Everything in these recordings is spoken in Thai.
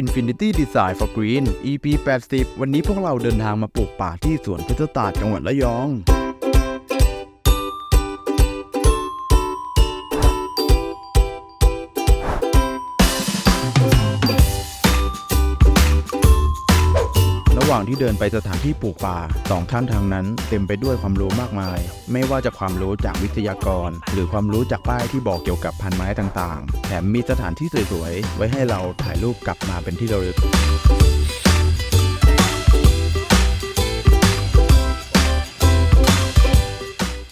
Infinity Design for Green EP 80 วันนี้พวกเราเดินทางมาปลูกป่าที่สวนพฤกษศาสตร์จังหวัดระยอง ระหว่างที่เดินไปสถานที่ปลูกป่าสองข้างทางนั้น เต็มไปด้วยความรู้มากมาย ไม่ว่าจะความรู้จากวิทยากร หรือความรู้จากป้ายที่บอกเกี่ยวกับพันไม้ต่างๆ แถมมีสถานที่สวยๆ ไว้ให้เราถ่ายรูปกลับมาเป็นที่ระลึก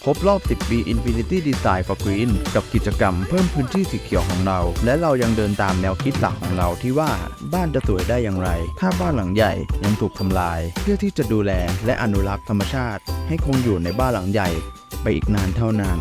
ครบรอบ 10 ปี Infinity Design for Green กับกิจกรรมเพิ่มพื้นที่สีเขียวของเรา และเรายังเดินตามแนวคิดหลักของเราที่ว่าบ้านจะสวยได้อย่างไร ถ้าบ้านหลังใหญ่ยังถูกทำลาย เพื่อที่จะดูแลและอนุรักษ์ธรรมชาติ ให้คงอยู่ในบ้านหลังใหญ่ ไปอีกนานเท่านาน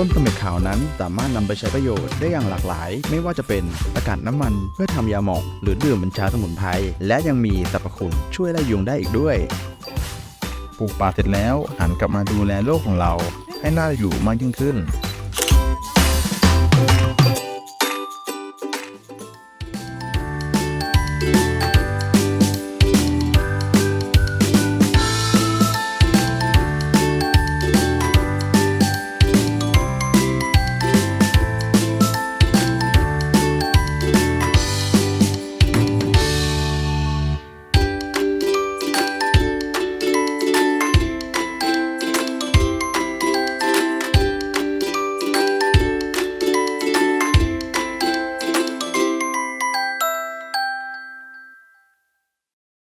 ต้นกำเนิดขาวนั้นสามารถนำไปใช้ประโยชน์ได้อย่างหลากหลาย ไม่ว่าจะเป็นอากาศน้ำมันเพื่อทำยาหมองหรือดื่มเป็นชาสมุนไพรและยังมีสรรพคุณช่วยไล่ยุงได้อีกด้วย ปลูกป่าเสร็จแล้วหันกลับมาดูแลโลกของเราให้น่าอยู่มากยิ่งขึ้น